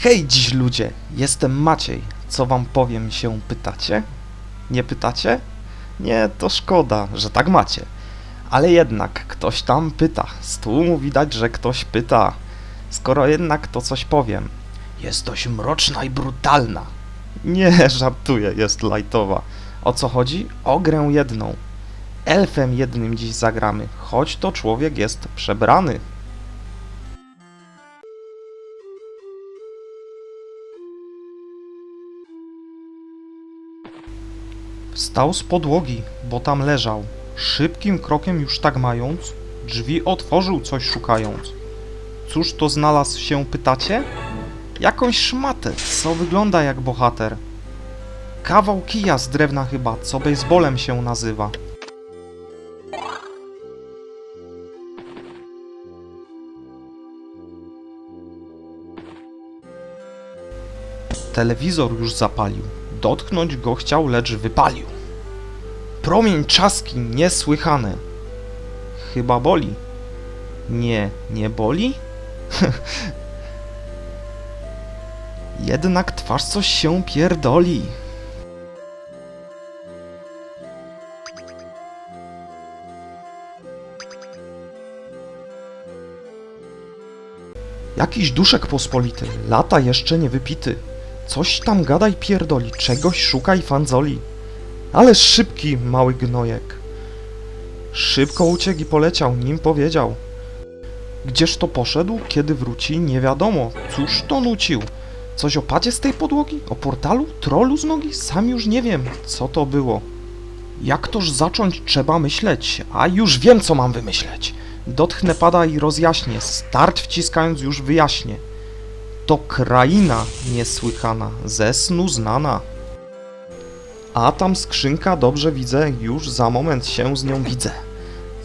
Hej dziś ludzie, jestem Maciej. Co wam powiem się pytacie? Nie pytacie? Nie, to szkoda, że tak macie. Ale jednak ktoś tam pyta. Z tłumu widać, że ktoś pyta. Skoro jednak to coś powiem. Jest dość mroczna i brutalna. Nie, żartuję, jest lajtowa. O co chodzi? O grę jedną. Elfem jednym dziś zagramy, choć to człowiek jest przebrany. Wstał z podłogi, bo tam leżał. Szybkim krokiem już tak mając, drzwi otworzył coś szukając. Cóż to znalazł się, pytacie? Jakąś szmatę, co wygląda jak bohater. Kawał kija z drewna chyba, co baseballem się nazywa. Telewizor już zapalił. Dotknąć go chciał, lecz wypalił. Promień czaski niesłychane. Chyba boli. Nie, nie boli? Jednak twarz coś się pierdoli. Jakiś duszek pospolity, lata jeszcze nie wypity. Coś tam gadaj pierdoli, czegoś szukaj fanzoli. Ale szybki, mały gnojek. Szybko uciekł i poleciał, nim powiedział. Gdzież to poszedł, kiedy wróci, nie wiadomo. Cóż to nucił? Coś o padzie z tej podłogi? O portalu? Trollu z nogi? Sam już nie wiem, co to było. Jak toż zacząć trzeba myśleć? A już wiem, co mam wymyśleć. Dotchnę pada i rozjaśnię, start wciskając już wyjaśnię. To kraina niesłychana, ze snu znana. A tam skrzynka, dobrze widzę, już za moment się z nią widzę.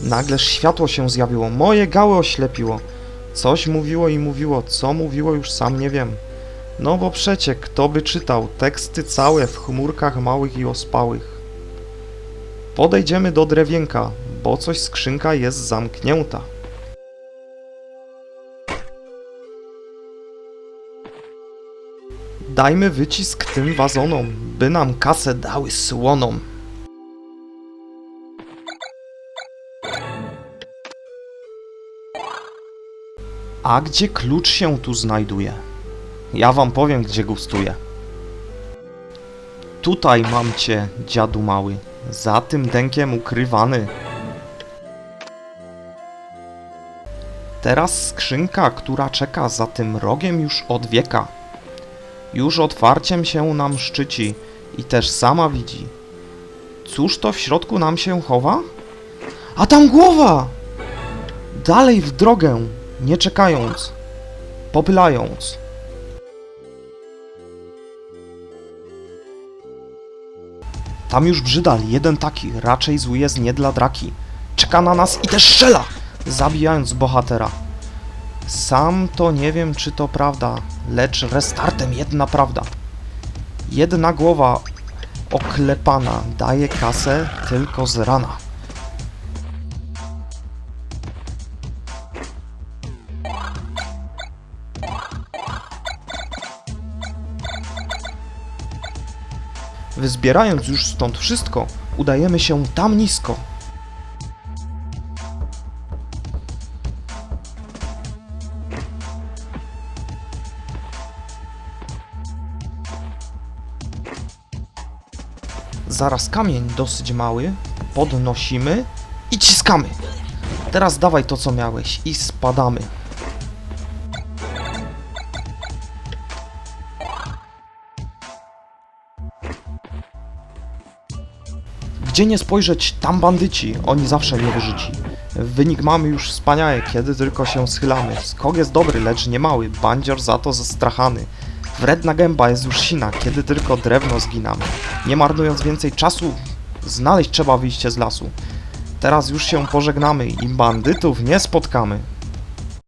Nagleż światło się zjawiło, moje gały oślepiło. Coś mówiło i mówiło, co mówiło już sam nie wiem. No bo przecie, kto by czytał teksty całe w chmurkach małych i ospałych. Podejdziemy do drewienka, bo coś skrzynka jest zamknięta. Dajmy wycisk tym wazonom, by nam kasę dały słoną. A gdzie klucz się tu znajduje? Ja wam powiem, gdzie gustuje. Tutaj mam cię, dziadu mały, za tym dękiem ukrywany. Teraz skrzynka, która czeka za tym rogiem już od wieka. Już otwarciem się nam szczyci i też sama widzi. Cóż to w środku nam się chowa? A tam głowa! Dalej w drogę, nie czekając, popylając. Tam już brzydal, jeden taki, raczej zły jest nie dla draki. Czeka na nas i też strzela, zabijając bohatera. Sam to nie wiem, czy to prawda, lecz restartem jedna prawda. Jedna głowa oklepana daje kasę tylko z rana. Wyzbierając już stąd wszystko, udajemy się tam nisko. Zaraz kamień dosyć mały, podnosimy i ciskamy. Teraz dawaj to co miałeś i spadamy. Gdzie nie spojrzeć, tam bandyci, oni zawsze niewyżyci. Wynik mamy już wspaniały, kiedy tylko się schylamy. Skok jest dobry, lecz nie mały, bandzior za to zastrachany. Wredna gęba jest już sina, kiedy tylko drewno zginamy. Nie marnując więcej czasu, znaleźć trzeba wyjście z lasu. Teraz już się pożegnamy i bandytów nie spotkamy.